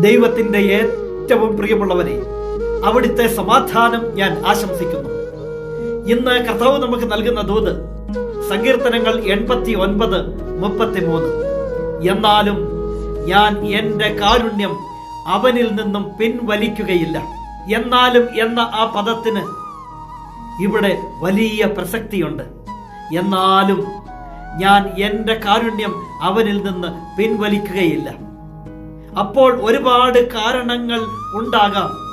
ദൈവത്തിന്റെ ഏറ്റവും പ്രിയമുള്ളവരെ അവിടുത്തെ സമാധാനം ഞാൻ ആശംസിക്കുന്നു. ഇന്ന് കർത്താവ് നമുക്ക് നൽകുന്ന ദൂത് സങ്കീർത്തനങ്ങൾ എൺപത്തി ഒൻപത് മുപ്പത്തി മൂന്ന് എന്നാലും ഞാൻ എന്റെ കാരുണ്യം അവനിൽ നിന്നും പിൻവലിക്കുകയില്ല. എന്നാലും എന്ന ആ പദത്തിന് ഇവിടെ വലിയ പ്രസക്തിയുണ്ട്. എന്നാലും ഞാൻ എന്റെ കാരുണ്യം അവനിൽ നിന്ന് പിൻവലിക്കുകയില്ല. അപ്പോൾ ഒരുപാട് കാരണങ്ങൾ ഉണ്ടാകാം.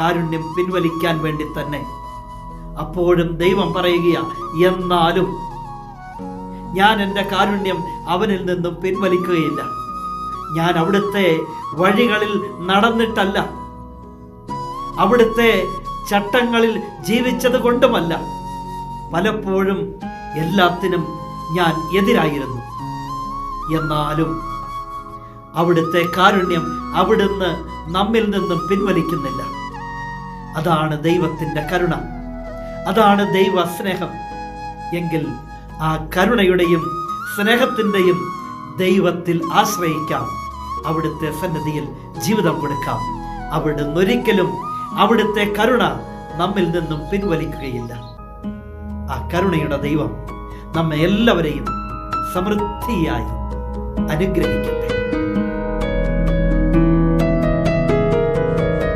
കാരുണ്യം പിൻവലിക്കാൻ വേണ്ടി തന്നെ. അപ്പോഴും ദൈവം പറയുകയാ എന്നാലും ഞാൻ എന്റെ കാരുണ്യം അവനിൽ നിന്നും പിൻവലിക്കുകയില്ല. ഞാൻ അവിടുത്തെ വഴികളിൽ നടന്നിട്ടല്ല. അവിടുത്തെ ചട്ടങ്ങളിൽ ജീവിച്ചത് കൊണ്ടുമല്ല പലപ്പോഴും എല്ലാത്തിനും ഞാൻ എതിരായിരുന്നു. എന്നാലും അവിടുത്തെ കാരുണ്യം അവിടുന്ന് നമ്മിൽ നിന്നും പിൻവലിക്കുന്നില്ല. അതാണ് ദൈവത്തിന്റെ കരുണ. അതാണ് ദൈവ സ്നേഹം എങ്കിൽ ആ കരുണയുടെയും സ്നേഹത്തിന്റെയും ദൈവത്തിൽ ആശ്രയിക്കാം. അവിടുത്തെ സന്നിധിയിൽ ജീവിതം കൊടുക്കാം. അവിടുന്ന് ഒരിക്കലും അവിടുത്തെ കരുണ നമ്മിൽ നിന്നും പിൻവലിക്കുകയില്ല. ആ കരുണയുടെ ദൈവം നമ്മെ എല്ലാവരെയും സമൃദ്ധിയായി അനുഗ്രഹിക്കട്ടെ.